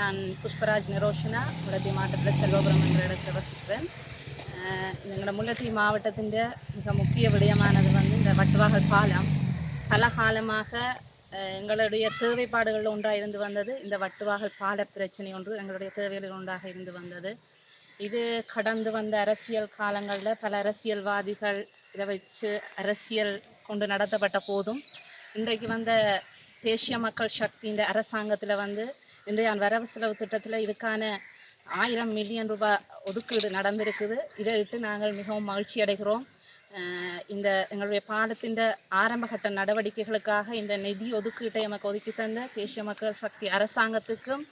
நான் புஷ்பராஜ் நிரோஷனா முல்லத்தி மாவட்டத்தில் செல்வபுரம் என்ற இடத்துல வசிக்கிறேன். எங்களோட முல்லைத்தீவு மாவட்டத்தின் மிக முக்கிய விடயமானது வந்து இந்த வட்டுவாக பாலம் பல காலமாக எங்களுடைய தேவைப்பாடுகளில் ஒன்றாக இருந்து வந்தது இந்த வட்டுவாகல் பால பிரச்சனை ஒன்று எங்களுடைய தேவைகளில் ஒன்றாக இருந்து வந்தது. இது கடந்து வந்த அரசியல் காலங்களில் பல அரசியல்வாதிகள் இதை வச்சு அரசியல் கொண்டு நடத்தப்பட்ட போதும் இன்றைக்கு வந்த தேசிய மக்கள் சக்தியின் அரசாங்கத்தில் வந்து இன்றைய வரவு செலவு திட்டத்தில் இதுக்கான ஆயிரம் மில்லியன் ரூபாய் ஒதுக்கீடு நடந்திருக்குது. இதை இட்டு நாங்கள் மிகவும் மகிழ்ச்சி அடைகிறோம். இந்த எங்களுடைய பாடத்தின் ஆரம்பகட்ட நடவடிக்கைகளுக்காக இந்த நிதி ஒதுக்கீட்டை எமக்கு ஒதுக்கி தந்த தேசிய மக்கள் சக்தி அரசாங்கத்துக்கும்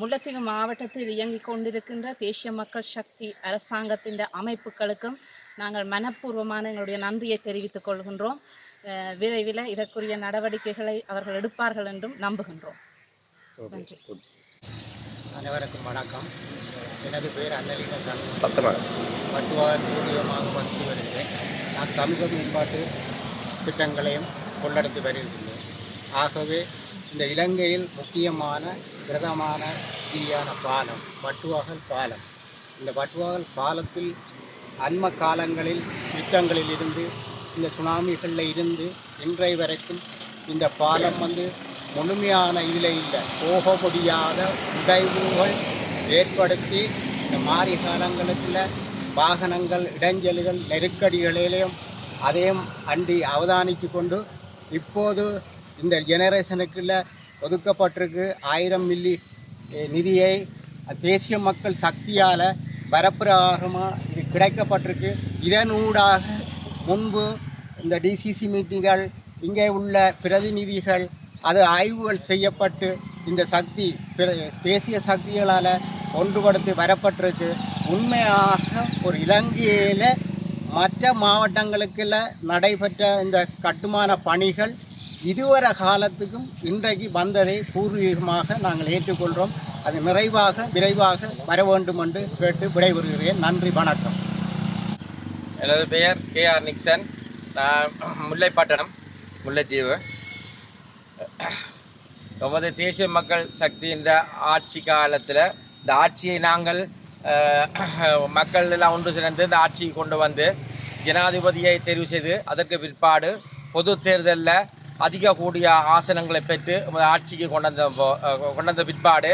முல்லைத்தீவு மாவட்டத்தில் இயங்கிக் கொண்டிருக்கின்ற தேசிய மக்கள் சக்தி அரசாங்கத்தின் அமைப்புகளுக்கும் நாங்கள் மனப்பூர்வமான எங்களுடைய நன்றியை தெரிவித்துக் கொள்கின்றோம். விரைவில் இதற்குரிய நடவடிக்கைகளை அவர்கள் எடுப்பார்கள் என்றும் நம்புகின்றோம். நன்றி. அனைவருக்கும் வணக்கம். எனது பேர் அன்னலிங்க சண்முகம் சத்தமாக வட்டுவார் பூர்வீகமாக வசித்து வருகிறேன் நான் சமூக மேம்பாட்டு திட்டங்களையும் கொள்ளெடுத்து வருகின்றேன். ஆகவே இந்த இலங்கையில் முக்கியமான பிரதமான ரீதியான பாலம் வட்டுவாகல் பாலம். இந்த வட்டுவாகல் பாலத்தில் அண்ம காலங்களில் யுத்தங்களில் இருந்து இந்த சுனாமிகளில் இருந்து இன்றைய வரைக்கும் இந்த பாலம் வந்து முழுமையான இதில் இல்லை போக முடியாத உடைவுகள் ஏற்படுத்தி இந்த மாறி காலங்களுக்குள்ள வாகனங்கள் இடைஞ்சல்கள் நெருக்கடிகளிலையும் அதையும் அண்டி அவதானித்து கொண்டு இப்போது இந்த ஜெனரேஷனுக்குள்ள ஒதுக்கப்பட்டிருக்கு. ஆயிரம் மில்லி நிதியை தேசிய மக்கள் சக்தியால் வரப்பிரகாரமாக இது கிடைக்கப்பட்டிருக்கு. இதனூடாக முன்பு இந்த டிசிசி மீட்டிங்கள் இங்கே உள்ள பிரதிநிதிகள் அது ஆய்வுகள் செய்யப்பட்டு இந்த சக்தி தேசிய சக்திகளால் ஒன்றுபடுத்தி வரப்பட்டிருக்கு. உண்மையாக ஒரு இலங்கையில் மற்ற மாவட்டங்களுக்குள்ள நடைபெற்ற இந்த கட்டுமான பணிகள் இதுவரை காலத்துக்கும் இன்றைக்கு வந்ததை பூர்வீகமாக நாங்கள் ஏற்றுக்கொள்கிறோம். அது நிறைவாக விரைவாக வர வேண்டும் என்று கேட்டு விடைபெறுகிறேன். நன்றி வணக்கம். எனது பெயர் கே ஆர் நிக்சன். நான் முல்லைப்பட்டணம் முல்லைத்தீவு. நமது தேசிய மக்கள் சக்தின்ற ஆட்சி காலத்தில் இந்த ஆட்சியை நாங்கள் மக்கள் எல்லாம் ஒன்று சேர்ந்து இந்த ஆட்சியை கொண்டு வந்து ஜனாதிபதியை தெரிவு செய்து அதற்கு பிற்பாடு பொது தேர்தலில் அதிக கூடிய ஆசனங்களை பெற்று நமது ஆட்சிக்கு கொண்டு வந்த போ- கொண்டு வந்த பிற்பாடு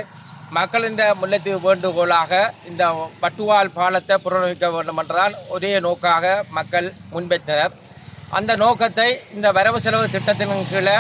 மக்களின் முல்லைத்தீவு வேண்டுகோளாக இந்த பட்டுவால் பாலத்தை புறநோக்க வேண்டும் என்றுதான் ஒரே நோக்காக மக்கள் முன்வைத்தனர் அந்த நோக்கத்தை இந்த வரவு செலவு திட்டத்தின் கீழே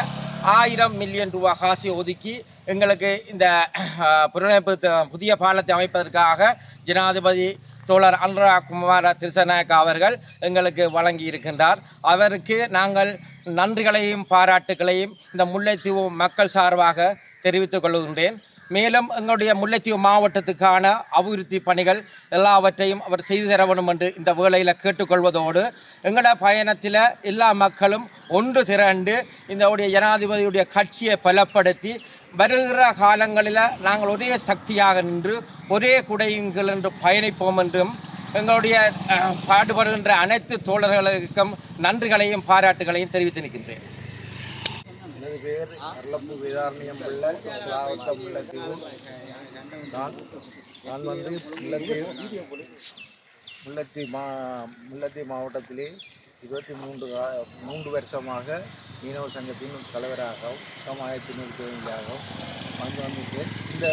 ஆயிரம் மில்லியன் ரூபாய் காசு ஒதுக்கி எங்களுக்கு இந்த அஹ், புறநமைப்பு புதிய பாலத்தை அமைப்பதற்காக ஜனாதிபதி தோழர் அனுராக் குமார திருசநாயக்க அவர்கள் எங்களுக்கு வழங்கி இருக்கின்றார் அவருக்கு நாங்கள் நன்றிகளையும் பாராட்டுகளையும் இந்த முல்லைத்தீவு மக்கள் சார்பாக தெரிவித்துக் கொள்கின்றேன். மேலும் எங்களுடைய முல்லைத்தீவு மாவட்டத்துக்கான அபிவிருத்தி பணிகள் எல்லாவற்றையும் அவர் செய்து தர வேண்டும் என்று இந்த வேளையில் கேட்டுக்கொள்வதோடு எங்களோட பயணத்தில் எல்லா மக்களும் ஒன்று திரண்டு இந்த ஜனாதிபதியுடைய கட்சியை பலப்படுத்தி வருகிற காலங்களில் நாங்கள் ஒரே சக்தியாக நின்று ஒரே குடையுங்கள் என்று பயணிப்போம் என்றும் எங்களுடைய பாடுபடுகின்ற அனைத்து தோழர்களுக்கும் நன்றிகளையும் பாராட்டுகளையும் தெரிவித்து நிற்கின்றேன். எனது பேர் அருளப்பு வேதாரண்யம் பிள்ளை சிலாவத்த முல்லைத்தீவு நான் நான் வந்து முல்லைத்தீவு முல்லைத்தீவு மா முல்லைத்தீவு மாவட்டத்திலே இருபத்தி மூன்று கா மூன்று வருஷமாக மீனவ சங்கத்தின் தலைவராகவும் சமாயத்தின் உறுப்பினராகவும் வந்து வந்துட்டேன் இந்த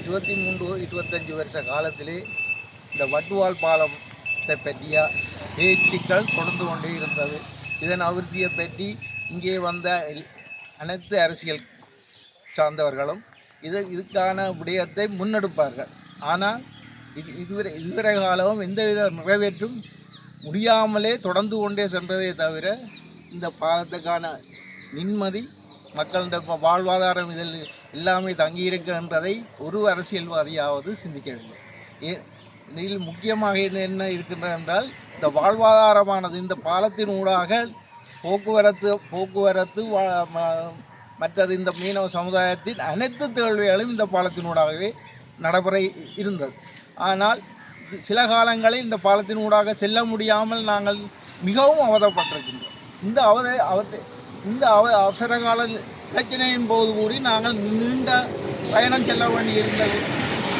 இருபத்தி மூன்று இருபத்தஞ்சி வருஷ காலத்திலே இந்த வட்டுவால் பாலத்தை பற்றிய பேச்சுக்கள் தொடர்ந்து கொண்டே இருந்தது. இதன் அபிவிருத்தியை பற்றி இங்கே வந்த அனைத்து அரசியல் சார்ந்தவர்களும் இது இதுக்கான விடயத்தை முன்னெடுப்பார்கள். ஆனால் இது இதுவரை இதுவரை காலமும் எந்தவித நிறைவேற்றும் முடியாமலே தொடர்ந்து கொண்டே சென்றதே தவிர இந்த பாலத்துக்கான நிம்மதி மக்களிட வாழ்வாதாரம் இதில் எல்லாமே தங்கியிருக்கின்றதை ஒரு அரசியல்வாதியாவது சிந்திக்கவில்லை ஏ இதில் முக்கியமாக என்ன இருக்கின்றது என்றால் இந்த வாழ்வாதாரமானது இந்த பாலத்தின் ஊடாக போக்குவரத்து போக்குவரத்து மற்றது இந்த மீனவ சமுதாயத்தின் அனைத்து தேவைகளும் இந்த பாலத்தினூடாகவே நடைபெற இருந்தது. ஆனால் சில காலங்களில் இந்த பாலத்தினூடாக செல்ல முடியாமல் நாங்கள் மிகவும் அவதப்பட்டிருக்கின்றோம். இந்த அவத அவத இந்த அவ அவசர கால பிரச்சனையின் போது கூடி நாங்கள் நீண்ட பயணம் செல்ல வேண்டியிருந்த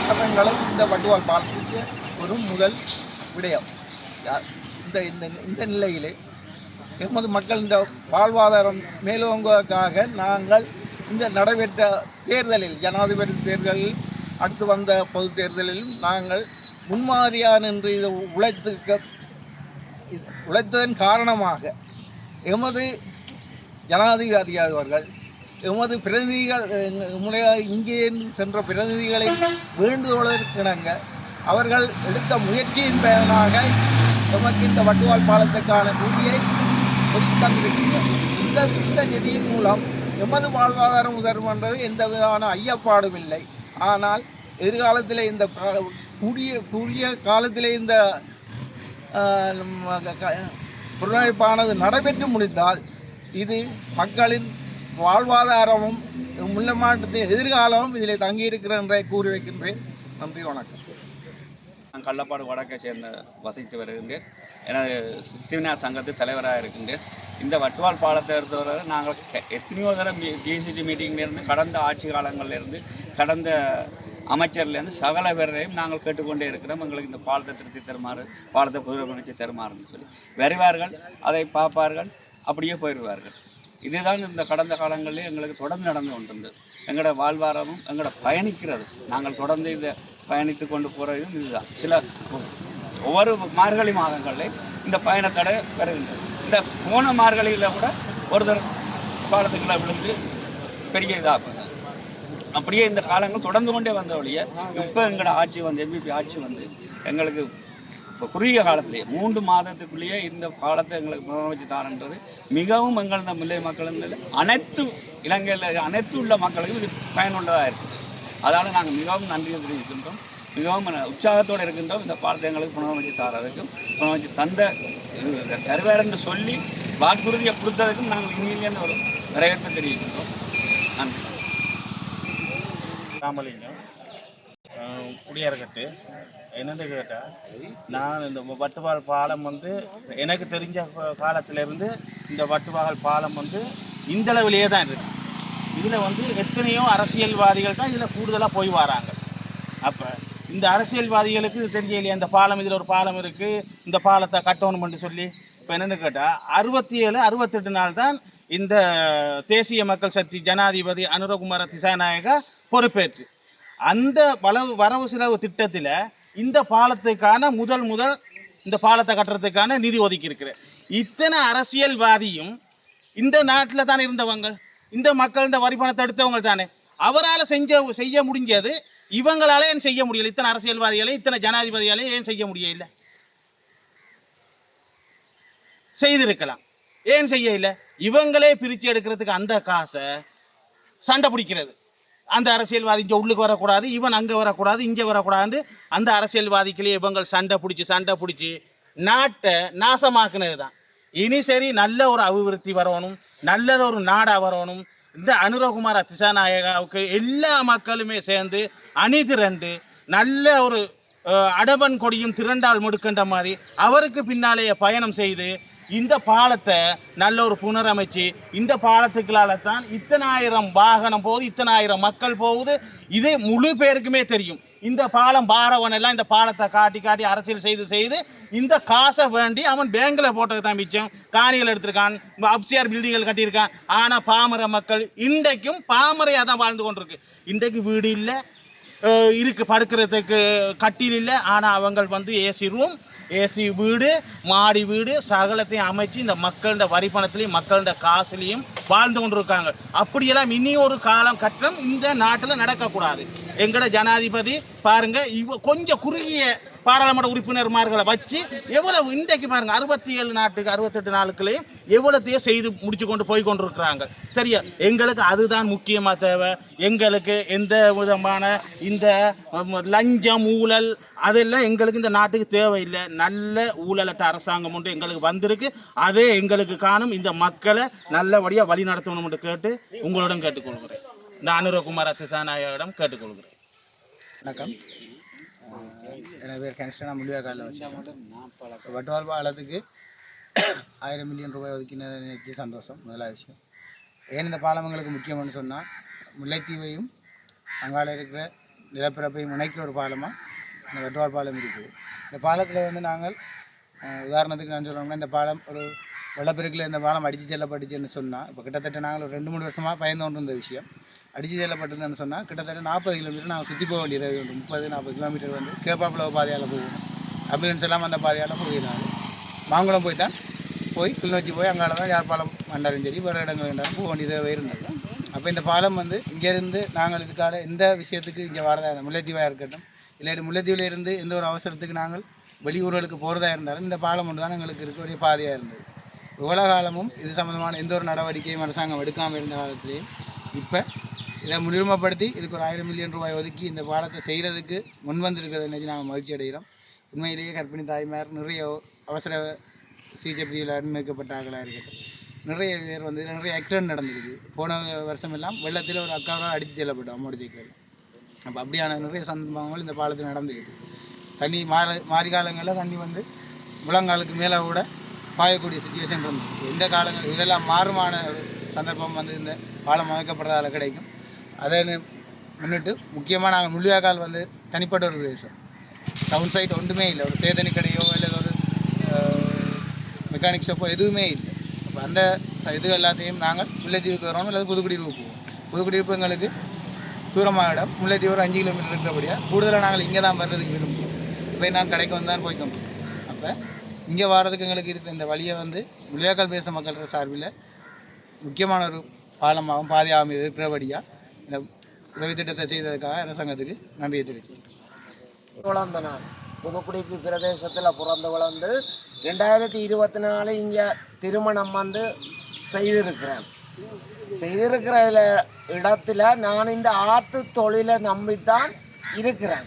காரணங்களும் இந்த வட்டுவால் பாலத்துக்கு ஒரு முதல் விடயம். இந்த இந்த இந்த நிலையிலே எமது மக்களின் இந்த வாழ்வாதாரம் மேலோங்குவதற்காக நாங்கள் இந்த நடைபெற்ற தேர்தலில் ஜனாதிபதி தேர்தலில் அடுத்து வந்த பொது தேர்தலிலும் நாங்கள் முன்மாதிரியாக நின்று இதை உழைத்துக்க உழைத்ததன் காரணமாக எமது ஜனாதிபதி அவர்கள் எமது பிரதிநிதிகள் நம்முடைய இங்கே சென்ற பிரதிநிதிகளை வேண்டுகோளற்கிணங்க அவர்கள் எடுத்த முயற்சியின் பயனாக எமக்கு இந்த வட்டுவால் பாலத்துக்கான பூமியை ஒதுக்கி இந்த இந்த நிதியின் மூலம் எமது வாழ்வாதாரம் உதரும் எந்த விதமான ஐயப்பாடும் இல்லை ஆனால் எதிர்காலத்தில் இந்த கூடிய கூடிய காலத்திலே இந்த ஆஹ், க- நடைபெற்று முடிந்தால் இது மக்களின் வாழ்வாதாரமும் முல்லை மாற்றத்தின் எதிர்காலமும் இதில் தங்கியிருக்கிறேன் என்றே கூறி வைக்கின்றேன். நன்றி வணக்கம். நான் கள்ளப்பாடு வடக்கை சேர்ந்த வசித்து வருகின்றேன். எனது சித்திவினார் சங்கத்து தலைவராக இருக்கின்றேன். இந்த வட்டுவால் பாலத்தை எடுத்தவரை நாங்கள் கெ- எத்தனையோ தடவை டிசிடி மீட்டிங்லேருந்து கடந்த ஆட்சி காலங்கள்லேருந்து கடந்த அமைச்சர்லேருந்து சகல பேரையும் நாங்கள் கேட்டுக்கொண்டே இருக்கிறோம். எங்களுக்கு இந்த பாலத்தை திருத்தி தருமாறு பாலத்தை புதுப்பிச்சு தருமாறுன்னு சொல்லி. வருவார்கள் அதை பார்ப்பார்கள் அப்படியே போயிடுவார்கள். இதுதான் இந்த கடந்த காலங்களில் எங்களுக்கு தொடர்ந்து நடந்து கொண்டிருந்தது. எங்களோட வாழ்வாரமும் எங்களோட பயணிக்கிறது. நாங்கள் தொடர்ந்து இதை பயணித்து கொண்டு போகிறதும் இதுதான். சில ஒவ்வொரு மார்கழி மாதங்களில் இந்த பயணத்தடை வருகின்றது. இந்த போன மார்கழியில் கூட ஒருத்தர் பாலத்துக்குள்ள விழுந்து பெரிய இதாக அப்படியே இந்த காலங்கள் தொடர்ந்து கொண்டே வந்த வழிய இப்போ எங்களோட ஆட்சி வந்து எம்பிபி ஆட்சி வந்து எங்களுக்கு இப்போ குறுகிய காலத்திலேயே மூன்று மாதத்துக்குள்ளேயே இந்த காலத்தை எங்களுக்கு புனரமைச்சு தாரன்றது மிகவும் எங்கள் இந்த முல்லை மக்கள் அனைத்து இலங்கையில் அனைத்து உள்ள மக்களுக்கும் இது பயனுள்ளதாக இருக்குது அதனால் நாங்கள் மிகவும் நன்றி தெரிவிக்கின்றோம். மிகவும் உற்சாகத்தோடு இருக்கின்றோம். இந்த பாடத்தை எங்களுக்கு புனரமைச்சு தாரதுக்கும் புனரமைச்சு தந்த இது தருவார் என்று சொல்லி வாக்குறுதியை கொடுத்ததுக்கும் நாங்கள் இனியிலேருந்து ஒரு வரவேற்பை தெரிவிக்கின்றோம். நன்றி. ராமலிங்கம் அஹ் குடியரகத்து. என்னென்னு கேட்டால் நான் இந்த வட்டுவால் பாலம் வந்து எனக்கு தெரிஞ்ச காலத்திலேருந்து இந்த வட்டுவாகல் பாலம் வந்து இந்தளவுலேயே தான் இருக்குது இதில் வந்து எத்தனையோ அரசியல்வாதிகள் தான் இதில் கூடுதலாக போய் வராங்க. அப்போ இந்த அரசியல்வாதிகளுக்கு தெரியலையே இந்த பாலம் இதில் ஒரு பாலம் இருக்குது இந்த பாலத்தை கட்டணும்னு சொல்லி. இப்போ என்னென்னு கேட்டால் அறுபத்தி ஏழு அறுபத்தெட்டு நாள் தான் இந்த தேசிய மக்கள் சக்தி ஜனாதிபதி அனுரகுமார திசாநாயகா பொறுப்பேற்று. அந்த வளவு வரவு செலவு திட்டத்தில் இந்த பாலத்துக்கான முதல் முதல் இந்த பாலத்தை கட்டுறதுக்கான நிதி ஒதுக்கி இருக்கிற இத்தனை அரசியல்வாதியும் இந்த நாட்டில் தான் இருந்தவங்க. இந்த மக்கள் இந்த வரி பணத்தை எடுத்தவங்க தானே. அவரால் செஞ்ச செய்ய முடிஞ்சது இவங்களால ஏன் செய்ய முடியல? இத்தனை அரசியல்வாதிகளையும் இத்தனை ஜனாதிபதிகளையும் ஏன் செய்ய முடியல? செய்திருக்கலாம். ஏன் செய்யல? இவங்களே பிரித்து எடுக்கிறதுக்கு அந்த காசை சண்டை பிடிக்கிறது. அந்த அரசியல்வாதி இங்கே உள்ளுக்கு வரக்கூடாது இவன் அங்கே வரக்கூடாது இங்கே வரக்கூடாது அந்த அரசியல்வாதிகளே இவங்க சண்டை பிடிச்சி சண்டை பிடிச்சி நாட்டை நாசமாக்குனது தான் இனி சரி நல்ல ஒரு அபிவிருத்தி வரணும். நல்லது ஒரு நாடாக வரணும். இந்த அனுரகுமார திசாநாயகாவுக்கு எல்லா மக்களுமே சேர்ந்து அணி திரண்டு நல்ல ஒரு அடபன் கொடியும் திரண்டால் முடுக்கின்ற மாதிரி அவருக்கு பின்னாலேயே பயணம் செய்து இந்த பாலத்தை நல்ல ஒரு புனரமைச்சு இந்த பாலத்துக்களால தான் இத்தனாயிரம் வாகனம் போகுது இத்தனாயிரம் மக்கள் போகுது. இது முழு பேருக்குமே தெரியும். இந்த பாலம் பாரவன் எல்லாம் இந்த பாலத்தை காட்டி காட்டி அரசியல் செய்து செய்து இந்த காசை வேண்டி அவன் பேங்கில் போட்டது தான் மிச்சம். காணிகள் எடுத்திருக்கான் அப்சியார் பில்டிங்கள் கட்டியிருக்கான். ஆனால் பாமர மக்கள் இன்றைக்கும் பாமரையாக தான் வாழ்ந்து கொண்டிருக்கு. இன்றைக்கு வீடு இல்லை இருக்கு படுக்கிறதுக்கு கட்டில் இல்லை. ஆனால் அவங்க வந்து ஏசி ரூம் ஏசி வீடு மாடி வீடு சகலத்தையும் அமைச்சு இந்த மக்களோட வரி பணத்திலையும் மக்களோட காசுலையும் வாழ்ந்து கொண்டிருக்காங்க. அப்படியெல்லாம் இனி ஒரு காலம் கட்டம் இந்த நாட்டில் நடக்கக்கூடாது. எங்களோட ஜனாதிபதி பாருங்க இவ கொஞ்சம் குறுகிய பாராளுமன்ற உறுப்பினர்மார்களை வச்சு எவ்வளவு இன்றைக்கு பாருங்க அறுபத்தி ஏழு நாட்டுக்கு அறுபத்தெட்டு நாளுக்குள்ளேயும் எவ்வளோத்தையும் செய்து முடிச்சு கொண்டு போய் கொண்டிருக்கிறாங்க. சரியா? எங்களுக்கு அதுதான் முக்கியமாக தேவை. எங்களுக்கு எந்த விதமான இந்த லஞ்சம் ஊழல் அதெல்லாம் எங்களுக்கு இந்த நாட்டுக்கு தேவையில்லை. நல்ல ஊழலற்ற அரசாங்கம் ஒன்று எங்களுக்கு வந்திருக்கு. அதே எங்களுக்கு காணும் இந்த மக்களை நல்லபடியாக வழி நடத்தணும்னு கேட்டு உங்களிடம் கேட்டுக்கொள்கிறேன். இந்த அனுரகுமார திசாநாயகிடம் கேட்டுக்கொள்கிறேன். வணக்கம். எனது பேர் கனிஷ்டனா முள்ளியா காலில் வச்சுருக்கேன். வட்டுவால் பாலத்துக்கு ஆயிரம் மில்லியன் ரூபாய் ஒதுக்கினது நினைச்சு சந்தோஷம் முதலாவது விஷயம். ஏன் இந்த பாலம் எங்களுக்கு முக்கியம்னு சொன்னால் முல்லைத்தீவையும் அங்கால இருக்கிற நிலப்பரப்பையும் இணைக்கிற ஒரு பாலமாக இந்த வெட்டுவால் பாலம் இருக்குது. இந்த பாலத்தில் வந்து நாங்கள் உதாரணத்துக்கு நான் சொல்லணும்னா இந்த பாலம் ஒரு வெள்ளப்பெருக்கில் இந்த பாலம் அடித்து செல்லப்பட்டுச்சுன்னு சொன்னால் இப்போ கிட்டத்தட்ட நாங்கள் ஒரு ரெண்டு மூணு வருஷமாக பயந்து கொண்டு இருந்த விஷயம். அடித்து செல்லப்பட்டிருந்தேன்னு சொன்னால் கிட்டத்தட்ட நாற்பது கிலோமீட்டர் நாங்கள் சுற்றி போக வேண்டிய உண்டு. முப்பது நாற்பது கிலோமீட்டர் வந்து கேப்பாப்புல பாதையால் போகணும். ஆம்புலன்ஸ் எல்லாம் அந்த பாதையால் போகிறாங்க மாங்குளம் போய் தான் போய் கிளிநொச்சி போய் அங்கால தான் யாழ்ப்பாளம் மண்டாலும் சரி வேறு இடங்கள் போக வேண்டியதாக இருந்தது. அப்போ இந்த பாலம் வந்து இங்கேருந்து நாங்கள் இதுக்காக எந்த விஷயத்துக்கு இங்கே வரதா இருந்தால் முல்லைத்தீவாக இருக்கட்டும் இல்லாட்டி முல்லைத்தீவில் இருந்து எந்த ஒரு அவசரத்துக்கு நாங்கள் வெளியூர்களுக்கு போகிறதா இருந்தாலும் இந்த பாலம் ஒன்று தான் எங்களுக்கு இருக்கக்கூடிய பாதையாக இருந்தது. இவ்வளோ காலமும் இது சம்மந்தமான எந்த ஒரு நடவடிக்கையும் அரசாங்கம் எடுக்காமல் இருந்த காலத்திலேயும் இப்போ இதை முன்னுரிமைப்படுத்தி இதுக்கு ஒரு ஆயிரம் மில்லியன் ரூபாய் ஒதுக்கி இந்த பாலத்தை செய்கிறதுக்கு முன் வந்திருக்கிறது நினைச்சு நாங்கள் மகிழ்ச்சி அடைகிறோம். உண்மையிலேயே கர்ப்பிணி தாய்மார் நிறைய அவசர சிகிச்சை பிரிவில் அனுமதிக்கப்பட்ட ஆகலாக இருக்கட்டும். நிறைய பேர் வந்து நிறைய ஆக்சிடென்ட் நடந்திருக்கு. போன வருஷம் எல்லாம் வெள்ளத்தில் ஒரு அக்காவாக அடித்து செல்லப்பட்டோம் அம்மோடிஜிக்கல் அப்போ அப்படியான நிறைய சந்தர்ப்பங்கள் இந்த பாலத்தில் நடந்துக்கிட்டு தண்ணி மாலை மாறி காலங்களில் தண்ணி வந்து முழங்காலுக்கு மேலே கூட பாயக்கூடிய சுச்சுவேஷன் இருந்தது இந்த காலங்கள் இதெல்லாம் மாறுமான ஒரு சந்தர்ப்பம் வந்து இந்த பாலம் அமைக்கப்படுறதால கிடைக்கும். அதை முன்னிட்டு முக்கியமாக நாங்கள் முள்ளியாக்கால் வந்து தனிப்பட்ட ஒரு பிரதேசம். டவுன் சைட் ஒன்றுமே இல்லை. ஒரு தேதனி கடையோ இல்லை ஒரு மெக்கானிக் ஷாப்போ எதுவுமே இல்லை. அப்போ அந்த ச- இது எல்லாத்தையும் நாங்கள் முல்லைத்தீவுக்கு வரோம் அல்லது புதுக்குடியிருப்பு போவோம். புதுக்குடியிருப்பு எங்களுக்கு தூரமாக இடம் முல்லைத்தீவு ஒரு அஞ்சு கிலோமீட்டர் இருக்கிறபடியாக கூடுதலாக நாங்கள் இங்கே தான் வர்றதுக்கு விரும்புவோம். இப்போ நான் கடைக்கு வந்து தான் போய்க்கோம் அப்போ இங்கே வர்றதுக்கு எங்களுக்கு இருக்கிற இந்த வழியை வந்து முள்ளியாக்கால் பேச மக்கள் சார்பில் முக்கியமான ஒரு பாலமாகவும் பாதையாகவும் இருக்கிறபடியாக இந்த உதவி திட்டத்தை செய்ததுக்காக அரசாங்கத்துக்கு நன்றியை தெரிவிக்கிறேன் நான் புதுக்குடிப்பு பிரதேசத்தில் பிறந்து வளர்ந்து ரெண்டாயிரத்தி இருபத்தி நாலு இங்கே திருமணம் வந்து செய்திருக்கிறேன். செய்திருக்கிற இடத்துல நான் இந்த ஆட்டு தொழிலை நம்பித்தான் இருக்கிறேன்.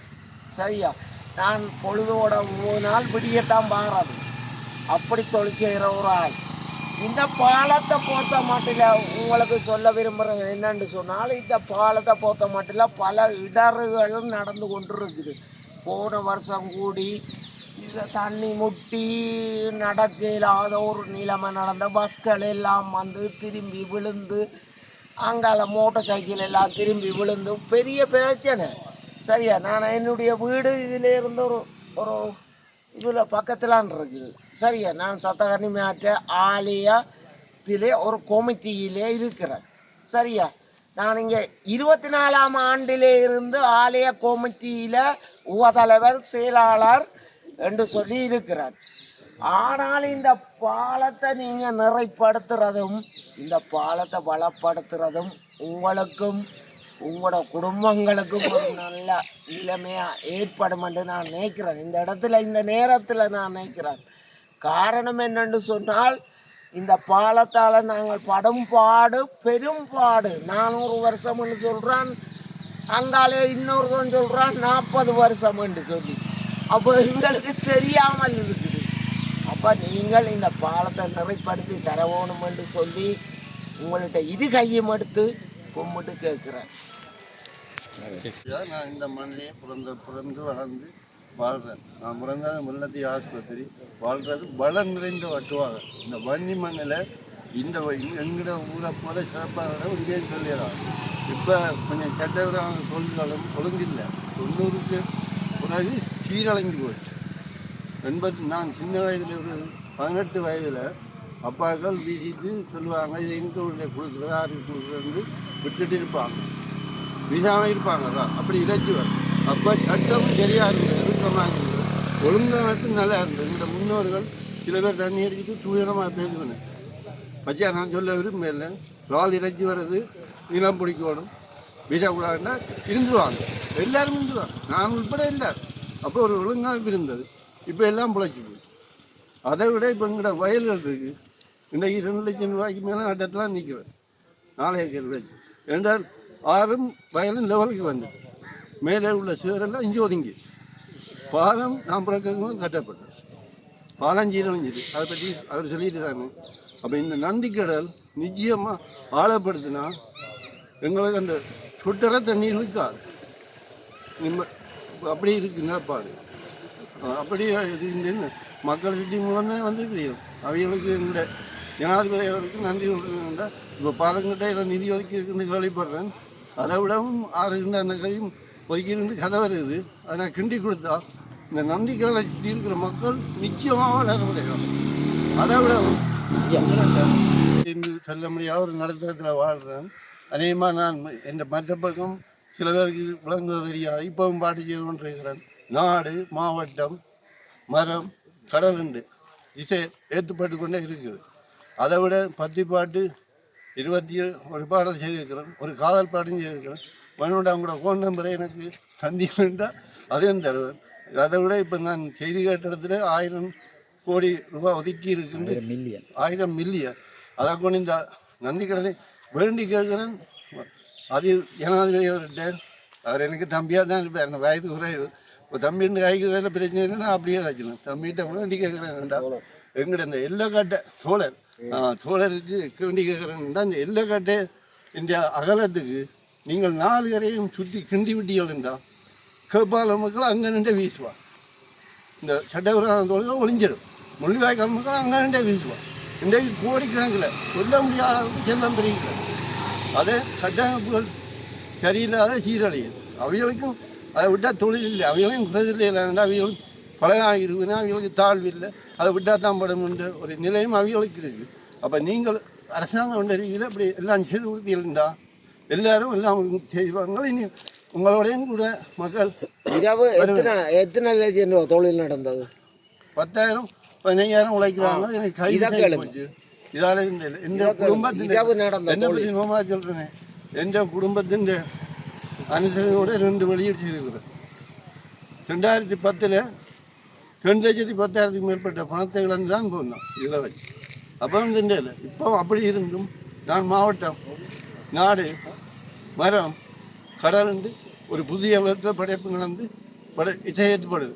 சரியா? நான் பொழுதோட மூணு நாள் விடியத்தான் பாடுறது அப்படி தொழில் ஒரு ஆள் இந்த பாலத்தை போத்த மாட்டில உங்களுக்கு சொல்ல விரும்புகிறேன் என்னன்னு சொன்னால் இந்த பாலத்தை போத்த மாட்டில பல இடர்களும் நடந்து கொண்டு இருக்குது போன வருஷம் கூடி இந்த தண்ணி முட்டி நடக்க இல்லாத ஒரு நிலைமை நடந்த பஸ்கள் எல்லாம் வந்து திரும்பி விழுந்து அங்கால மோட்டார் சைக்கிள் எல்லாம் திரும்பி விழுந்து பெரிய பிரச்சனை. சரியா? நான் என்னுடைய வீடு இதில் இருந்து ஒரு ஒரு இதில் பக்கத்திலான் இருக்குது. சரியா? நான் சத்தகர்ணி மேற்ற ஆலயத்திலே ஒரு கோமிட்டியிலே இருக்கிறேன். சரியா? நான் இங்கே இருபத்தி நாலாம் ஆண்டிலே இருந்து ஆலய கோமிட்டியில் உபதலைவர் செயலாளர் என்று சொல்லி இருக்கிறேன் ஆனால் இந்த பாலத்தை நீங்கள் நிறைப்படுத்துறதும் இந்த பாலத்தை பலப்படுத்துறதும் உங்களுக்கும் உங்களோட குடும்பங்களுக்கும் ஒரு நல்ல நிலைமையாக ஏற்படும் என்று நான் நினைக்கிறேன். இந்த இடத்துல இந்த நேரத்தில் நான் நினைக்கிறேன். காரணம் என்னென்று சொன்னால் இந்த பாலத்தால் நாங்கள் படும் பாடு பெரும் பாடு. நானூறு வருஷம்னு சொல்கிறான் அங்காலே இன்னொருத்தன் சொல்கிறான் நாற்பது வருஷம் என்று சொல்லி. அப்போ எங்களுக்கு தெரியாமல் இருக்குது. அப்போ நீங்கள் இந்த பாலத்தை நிறைப்படுத்தி தரவோணும் என்று சொல்லி உங்கள்கிட்ட இது கையும் எடுத்து கும்பிட்டு கேட்குறேன். நான் இந்த மண்ணிலே பிறந்த பிறந்து வளர்ந்து வாழ்கிறேன். நான் பிறந்தது முல்லத்தி ஆஸ்பத்திரி. வாழ்கிறது வளம் நிறைந்த வட்டுவாங்க இந்த வன்னி மண்ணில் இந்த எங்களோட ஊரை போல சிறப்பான இடம் இங்கேயும் சொல்லிடலாம். இப்போ கொஞ்சம் சட்டவிரான தொழில்களும் ஒழுங்கில்லை. தொண்ணூறுக்கு பிறகு சீரழிஞ்சு போச்சு. எண்பத்தி நான் சின்ன வயதில் ஒரு பதினெட்டு வயதில் அப்பாக்கள் வீசிட்டு சொல்லுவாங்க இது எங்கே உடனே கொடுக்குறது யாருக்கு கொடுக்குறது விட்டுட்டு இருப்பாங்க. வீசாமல் இருப்பாங்க தான் அப்படி இழைச்சி வரும். அப்போ சட்டமும் சரியாக இருந்தது இறுக்கமாக இருந்தது ஒழுங்காக மட்டும் நல்லா இருந்தது இந்த முன்னோர்கள் சில பேர் தண்ணி அடிச்சுட்டு தூயனமாக பேசுவேன். பச்சா நான் சொல்ல விரும்பல. ரால் இறைச்சி வர்றது நிலம் பிடிக்கணும். வீசக்கூடாதுன்னா இருந்துருவாங்க. எல்லாரும் இருந்துருவாங்க. நான் உட்பட எல்லாரும். அப்போ ஒரு ஒழுங்காக இருந்தது. இப்போ எல்லாம் பிழைச்சி போச்சு. அதை விட இப்போ எங்கள்கிட்ட வயல்கள் இருக்குது இன்றைக்கு ரெண்டு லட்சம் ரூபாய்க்கு மேலே நட்டத்தெல்லாம் நிற்கிறேன் நாலு ஏக்கர் விளைச்சி என்றால் ஆறும் வயலும் லெவலுக்கு வந்து மேலே உள்ள சுவரெல்லாம் இங்கே ஒதுங்கி. பாலம் நாம் பிறக்கவும் கட்டப்பட்டது. பாலம் சீரழிஞ்சிது அதை பற்றி அவர் சொல்லிட்டு தானே அப்போ இந்த நந்திக்கடல் நிச்சயமாக ஆழப்படுத்தினா எங்களுக்கு அந்த சுட்டர தண்ணி இழுக்காது நிம்ம அப்படி இருக்கு நிலப்பாடு அப்படியே அப்படி இது மக்கள் சிட்டி மூலம் தான் அவங்களுக்கு இந்த ஜனாதிபதி அவருக்கு நன்றி சொல்கிறேன் இப்போ பாலங்கிட்ட இதில் நிதி ஒதுக்கி இருக்குன்னு கேள்விப்படுறேன். அதை விடவும் ஆறுகின்ற அந்த கையும் ஒதுக்கியிருந்து கதை வருது. அதை நான் கிண்டி கொடுத்தா இந்த நந்திகளை சுற்றி இருக்கிற மக்கள் நிச்சயமாக வளர முடியும் அதை விடவும் என்று சொல்ல முடியாத ஒரு நடுத்தரத்தில் வாழ்கிறேன் அநேகமாக நான் என் மற்ற பக்கம் சில பேருக்கு விளங்குவது தெரியாது இப்பவும் பாட்டு செய்து கொண்டிருக்கிறேன். நாடு மாவட்டம் மரம் கடல் உண்டு இசை ஏற்றுப்பட்டு கொண்டே இருக்குது. அதை விட பத்து பாட்டு இருபத்தி ஒரு பாடல் செய்திருக்கிறேன் ஒரு காதல் பாட்டும் செய்திருக்கிறேன் மனுவோட அவங்களோட ஃபோன் நம்பரை எனக்கு தந்தி வேண்டாம் அதையும் தருவேன் அதை விட இப்போ நான் செய்தி கேட்ட இடத்துல ஆயிரம் கோடி ரூபாய் ஒதுக்கி இருக்குன்னு மில்லியன் ஆயிரம் மில்லியன் அதை கொண்டு இந்த நந்தி கடனை வேண்டி கேட்குறேன். அது ஜனாதிபதி அவர்கிட்ட அவர் எனக்கு தம்பியாக தான் இருப்பார் எனக்கு வயது குறைவு. இப்போ தம்பின்னு காய்க்கிறதுல பிரச்சனை இல்லைன்னா அப்படியே காய்க்கணும் தம்பிகிட்ட வேண்டி கேட்குறேன் வேண்டாம். எங்கிட்ட இந்த எல்லை காட்டை தோழர் தோழருக்கு வேண்டி கேட்குறேன்டா இந்த எல்லை காட்டை இந்த அகலத்துக்கு நீங்கள் நாலு கரையும் சுற்றி கிண்டி விட்டீர்கள் என்றால் கேப்பாள மக்கள் அங்கே நின்று வீசுவா இந்த சட்டவிரோத தோழர்கள் ஒளிஞ்சிடும் முள்ளிவாய்க்கால் மக்கள் அங்கே நின்று வீசுவான் இன்றைக்கு கோடிக்கணக்கில் சொல்ல முடியாத அளவுக்கு செல்லம் பெருகிக்கிறது அதே சட்டமைப்புகள் சரியில்லாத சீரழியுது அவைகளுக்கும் அதை விட்டால் தொழில் இல்லை. அவைகளையும் குறைதில்லை இல்லைன்னா அவைகளும் பழகாக இருக்குதுன்னா அவைகளுக்கு தாழ்வு இல்லை அதை விட்டால் தான் படம் என்ற ஒரு நிலையும் அவைகளுக்கு இருக்குது அப்போ நீங்கள் அரசாங்கம் என்ற ரீதியில் இப்படி எல்லாம் செய்து கொடுத்தீங்களா எல்லாரும் எல்லாம் செய்வாங்க. இனி உங்களோடையும் கூட மக்கள் இரவு எத்தனை எத்தனை லட்சம் ரூபா தொழில் நடந்தது? பத்தாயிரம் பதினையாயிரம் உழைக்கிறாங்க. எனக்கு கை கேளுங்க. இதால இந்த கேளுங்க. குடும்பத்தின் என்ன பற்றி நோமா சொல்றேன். எந்த குடும்பத்தின் அனுசரணையோட ரெண்டு வெளியீடு செய்திருக்கிறேன் ரெண்டாயிரத்தி பத்தில் ரெண்டு லட்சத்தி பத்தாயிரத்துக்கு மேற்பட்ட பணத்தை இழந்து தான் போனோம் இதில் வச்சு. அப்போ வந்து இல்லை இப்போ அப்படி இருந்தும் நான் மாவட்டம் நாடு மரம் கடல் என்று ஒரு புதிய விதத்தில் படைப்பு நடந்து படை இசையேற்றப்படுது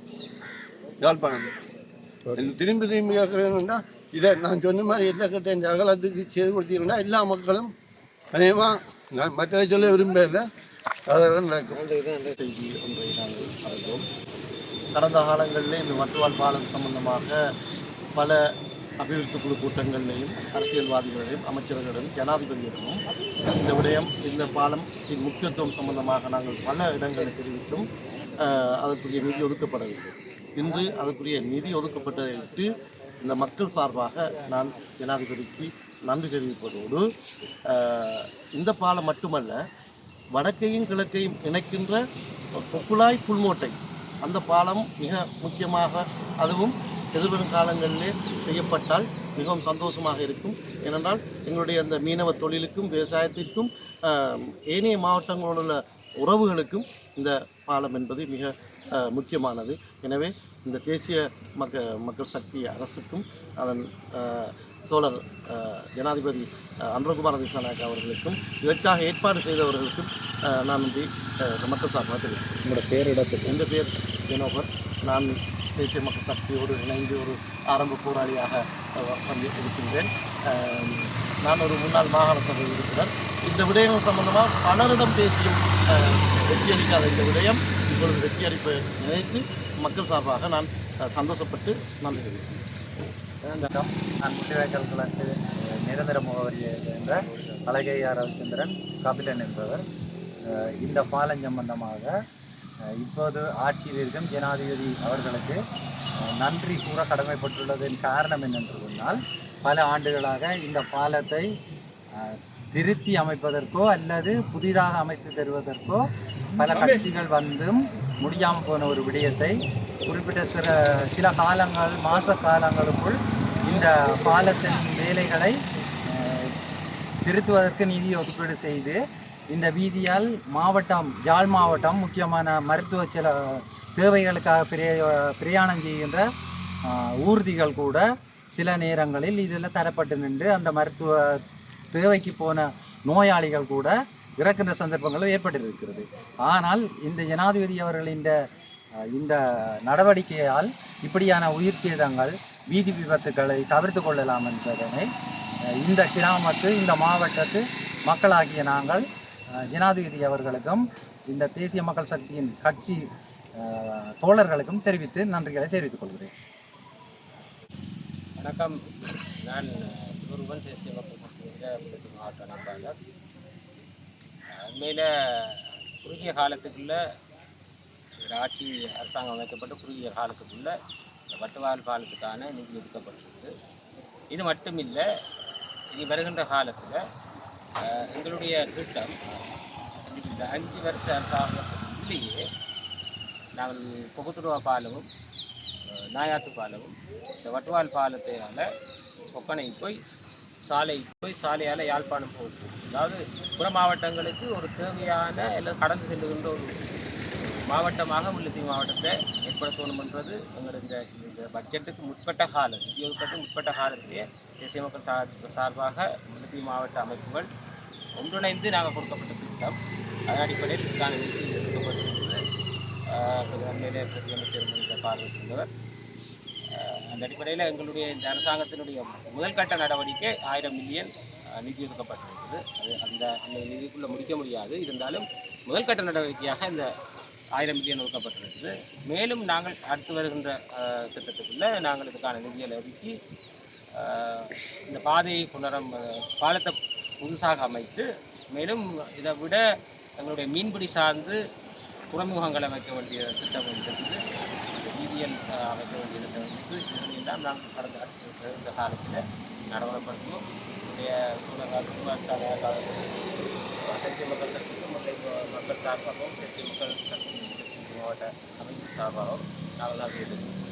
யாழ்ப்பாணத்தில் திரும்பி திரும்பி கேட்குறேன்னா இதை நான் சொன்ன மாதிரி எல்லா கட்ட இந்த அகலத்துக்கு செய்து கொடுத்தீங்கன்னா எல்லா மக்களும் அதேமாக நான் மற்றதை சொல்ல விரும்பல அதை நடக்கும் செய்தி ஒன்றை நாங்கள் அறிந்தோம் கடந்த காலங்களில் இந்த வட்டுவால் பாலம் சம்பந்தமாக பல அபிவிருத்தி குழு கூட்டங்களிலையும் அரசியல்வாதிகளையும் அமைச்சர்களிடம் ஜனாதிபதியிடமும் இந்த விடயம் இந்த பாலம் முக்கியத்துவம் சம்பந்தமாக நாங்கள் பல இடங்களை தெரிவித்தும் அதற்குரிய நிதி ஒதுக்கப்படவில்லை. இன்று அதற்குரிய நிதி ஒதுக்கப்பட்டதையிட்டு இந்த மக்கள் சார்பாக நான் ஜனாதிபதிக்கு நன்றி தெரிவிப்பதோடு இந்த பாலம் மட்டுமல்ல வடக்கையும் கிழக்கையும் இணைக்கின்ற குழாய் புல்மோட்டை அந்த பாலம் மிக முக்கியமாக அதுவும் எதிர்வரும் காலங்களிலே செய்யப்பட்டால் மிகவும் சந்தோஷமாக இருக்கும். ஏனென்றால் எங்களுடைய அந்த மீனவ தொழிலுக்கும் விவசாயத்திற்கும் ஏனைய மாவட்டங்களோடு உள்ள உறவுகளுக்கும் இந்த பாலம் என்பது மிக முக்கியமானது. எனவே இந்த தேசிய மக்க மக்கள் சக்தி அரசுக்கும் அதன் தோழர் ஜனாதிபதி ஆஹ், அனுரகுமார திசாநாயக் அவர்களுக்கும் இதற்காக ஏற்பாடு செய்தவர்களுக்கும் நான் வந்து மக்கள் சார்பாக தெரிவிக்கிறேன். உங்களோட பேரிடத்துக்கு என் பேர்? வினோபர் நான் தேசிய மக்கள் சக்தியோடு இணைந்து ஒரு ஆரம்ப போராளியாக வந்து இருக்கின்றேன். நான் ஒரு முன்னாள் மாகாண சபை உறுப்பினர். இந்த விடயங்கள் சம்பந்தமாக பலரிடம் பேசியும் வெற்றியளிக்காத இந்த விடயம் இப்பொழுது வெற்றியளிப்பை நினைத்து மக்கள் சார்பாக நான் சந்தோஷப்பட்டு நன்றி தெரிவிக்கிறேன். வணக்கம் நான் முள்ளிவாய்க்கால் கிழக்கு நிரந்தர முகவரியை சேர்ந்த அழகை ரவிச்சந்திரன் கபிலன் என்பவர். இந்த பாலம் சம்பந்தமாக இப்போது ஆட்சியில் இருக்கும் ஜனாதிபதி அவர்களுக்கு நன்றி கூற கடமைப்பட்டுள்ளதன் காரணம் என்னென்று சொன்னால் பல ஆண்டுகளாக இந்த பாலத்தை திருத்தி அமைப்பதற்கோ அல்லது புதிதாக அமைத்து தருவதற்கோ பல கட்சிகள் வந்தும் முடியாமல் போன ஒரு விடயத்தை குறிப்பிட்ட சில சில காலங்கள் மாத காலங்களுக்குள் இந்த பாலத்தின் வேலைகளை திருத்துவதற்கு நிதி ஒதுக்கீடு செய்து இந்த வீதியால் மாவட்டம் யாழ் மாவட்டம் முக்கியமான மருத்துவ சில தேவைகளுக்காக பிரய பிரயாணம் செய்கின்ற ஊர்திகள் கூட சில நேரங்களில் இதில் தரப்பட்டு நின்று அந்த மருத்துவ தேவைக்கு போன நோயாளிகள் கூட இறக்கின்ற சந்தர்ப்பங்களும் ஏற்பட்டிருக்கிறது. ஆனால் இந்த ஜனாதிபதி அவர்களின் இந்த இந்த நடவடிக்கையால் இப்படியான உயிர் சேதங்கள் வீதி விபத்துக்களை தவிர்த்து கொள்ளலாம் என்பதனை இந்த கிராமத்து இந்த மாவட்டத்து மக்களாகிய நாங்கள் ஜனாதிபதி அவர்களுக்கும் இந்த தேசிய மக்கள் சக்தியின் கட்சி தோழர்களுக்கும் தெரிவித்து நன்றிகளை தெரிவித்துக் கொள்கிறேன். வணக்கம். நான் சிவ தேசிய மக்கள் சக்தி மாவட்ட நம்பாளர் உண்மையில் குறுகிய காலத்துக்குள்ள இந்த ஆட்சி அரசாங்கம் அமைக்கப்பட்ட குறுகிய காலத்துக்குள்ளே இந்த வட்டுவால் பாலத்துக்கான நிதி ஒதுக்கப்பட்டிருக்கு. இது மட்டும் இல்லை இனி வருகின்ற காலத்தில் எங்களுடைய திட்டம் இந்த அஞ்சு வருஷ அரசாங்கத்திலேயே நாங்கள் கொகுத்துருவா பாலமும் நாயாத்து பாலமும் இந்த வட்டுவால் பாலத்தையால் ஒப்பனை போய் சாலை போய் சாலையால் யாழ்ப்பாணம் போகும் அதாவது புற மாவட்டங்களுக்கு ஒரு தேவையான எல்லாம் கடந்து செல்லுகின்ற ஒரு மாவட்டமாக முல்லைத்தீவு மாவட்டத்தை ஏற்படுத்தணும்ன்றது எங்களுடைய இந்த இந்த பட்ஜெட்டுக்கு முற்பட்ட கால நிதி முற்பட்ட காலத்திலேயே தேசிய மக்கள் சார் சார்பாக முல்லைத்தீவு மாவட்ட அமைப்புகள் ஒன்றிணைந்து நாங்கள் கொடுக்கப்பட்ட திட்டம். அதன் அடிப்படையில் இதுக்கான நிதி எடுக்கப்பட்டிருக்கிறது. அண்மையிலே பிரதியமைச்சர் பார்வையிட்டிருந்தவர் அந்த அடிப்படையில் எங்களுடைய இந்த அரசாங்கத்தினுடைய முதல் கட்ட நடவடிக்கை ஆயிரம் மில்லியன் நிதி ஒதுக்கப்பட்டிருக்குது அது அந்த அந்த நிதிக்குள்ளே முடிக்க முடியாது. இருந்தாலும் முதல் கட்ட நடவடிக்கையாக இந்த ஆயிரம் மில்லியன் ஒதுக்கப்பட்டிருக்குது. மேலும் நாங்கள் அடுத்து வருகின்ற திட்டத்துக்குள்ளே நாங்கள் இதுக்கான நிதியை ஒதுக்கி இந்த பாதையை புனரம் பாலத்தை புதுசாக அமைத்து மேலும் இதை விட எங்களுடைய மீன்பிடி சார்ந்து துறைமுகங்கள் அமைக்க வேண்டிய திட்டம் இருக்குது வீதியல் அமைக்க வேண்டிய திட்டம் இருக்குது இதெல்லாம் நாங்கள் கடந்த அடுத்த இந்த காலத்தில் நடைமுறைப்படுத்துவோம் என்னுடைய சாலையாக தேசிய மக்கள் சக்திக்கும் முல்லை மக்கள் சார்பாகவும் தேசிய மக்கள் சக்தி மாவட்ட அமைப்பு சார்பாகவும் நாங்கள் தான் செய்திருக்கோம்